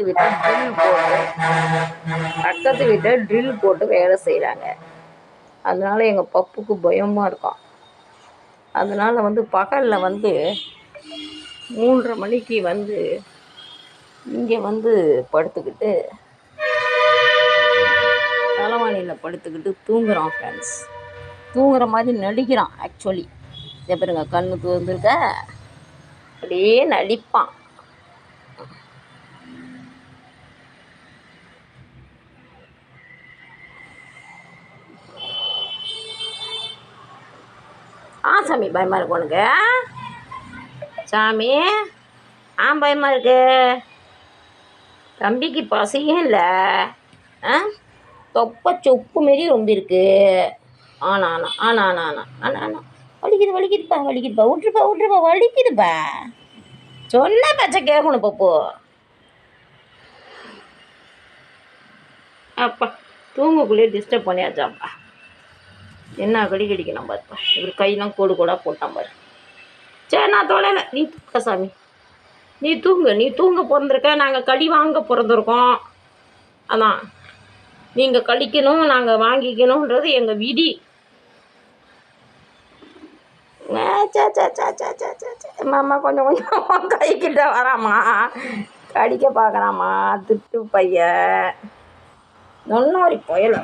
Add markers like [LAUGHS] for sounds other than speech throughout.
பக்கத்து வீட்டில் ட்ரில் போட்டு பக்கத்து வீட்டில் ட்ரில் போட்டு வேலை செய்கிறாங்க அதனால் எங்கள் பப்புக்கு பயமாக இருக்கும். அதனால் வந்து பகலில் வந்து மூன்றரை மணிக்கு வந்து இங்கே வந்து படுத்துக்கிட்டு தலைவாணியில் படுத்துக்கிட்டு தூங்குறான் ஃப்ரெண்ட்ஸ் தூங்குற மாதிரி நடிக்கிறான் ஆக்சுவலி இதை பாருங்க கண்ணு தூர்ந்துருக்க அப்படியே நடிப்பான். ஆ சாமி பயமாக இருக்கு உனக்கு? சாமி ஆ பயமாக இருக்கு. தம்பிக்கு பசியும் இல்லை. ஆ? தொப்பை சொப்பு மாரி ரொம்ப இருக்குது ஆனா ஆனா ஆனா ஆனா ஆனா ஆனா ஆனா. வலிக்குது வலிக்குதுப்பா வலிக்குதுப்பா விட்டுருப்பா விட்டுருப்பா வலிக்குதுப்பா சொன்ன பச்சை கேட்கணும் பப்பு அப்பா தூங்கக்குள்ளேயே டிஸ்டர்ப் பண்ணியாச்சாப்பா. என்ன கடி கடிக்கணும் பாருப்பா இவர் கையெல்லாம் கோடு கோடாக போட்டான் பாரு. சரி நான் தொலைலை. நீ தூங்க சாமி. நீ தூங்கு. நீ தூங்க பிறந்திருக்க. நாங்கள் கடி வாங்க பிறந்திருக்கோம். அதான். நீங்கள் கழிக்கணும் நாங்கள் வாங்கிக்கணுன்றது எங்கள் விதி. ஆ, சே, சே, சே, சே, சே, சே, சே. மாமா கொஞ்சம் கொஞ்சம் [LAUGHS] கைக்கிட்ட வராமா. கடிக்க பார்க்குறாமா திட்டு பையன். நொன்னாரி புயலை.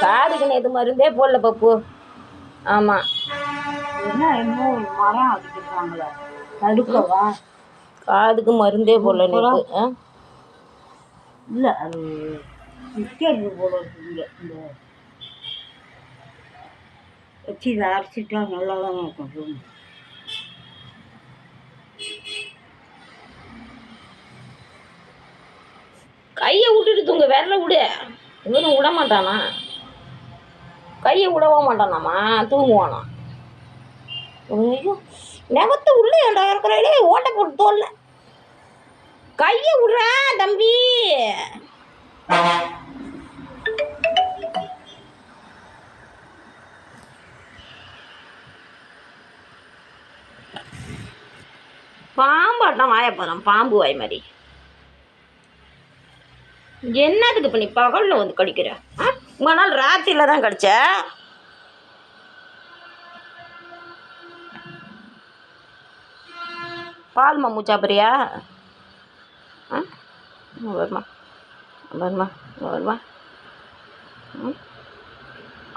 காதுக்கு நேற்று மருந்தே போடல பப்பு. ஆமாம் என்ன இன்னும் மரம் அடிக்கிறாங்களே தடுக்கவா காதுக்கு மருந்தே போடல நேற்று இல்லை அது போல இருக்குங்க இந்த. வச்சு இதை அரைச்சிட்டா நல்லா தான் இருக்கும் கையை விட்டுட்டு தூங்க விரல விடு. இவரும் விட மாட்டானா? கையை விடவும் மாட்டானாமா? தூங்குவானா? ஐயோ நெகத்து உள்ள ஏன்டா இருக்கிறாளே ஓட்டை போட்டு தோல்ல. கையை விடுறா தம்பி. பாம்பாட்டம் வாய போகிறான் பாம்பு வாய் மாதிரி. என்னதுக்கு இப்போ நீ பகலில் வந்து கடிக்கிற ஆ? உங்கள் நாள் ராத்திரியில் தான் கிடச்ச. பால் மம்மு சாப்பிட்றியா ஆ? வருமா? வருமா? வருமா? ம்?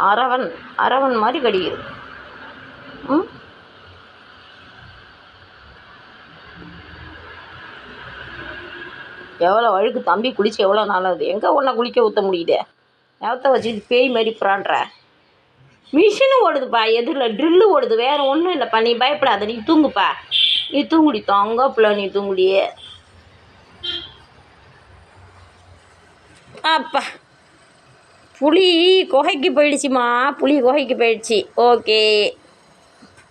அரவன் அரவன் மாதிரி கடிக்குது. ம்? எவ்வளோ அழுக்கு தம்பி குளிச்சு எவ்வளோ நாளாகுது? எங்கே ஒன்றை குளிக்க ஊற்ற முடியுதே? எவத்த வச்சுக்கிட்டு பேய் மாதிரி புறான்ற. மிஷினும் ஓடுதுப்பா எதிரில் ட்ரில்லு ஓடுது வேறு ஒன்றும் இல்லைப்பா. நீ பயப்படாத நீ தூங்குப்பா. நீ தூங்குடி தொங்க பிள்ளை நீ தூங்குடி. அப்பா. புளி குகைக்கு போயிடுச்சுமா? புளி குகைக்கு போயிடுச்சு. ஓகே.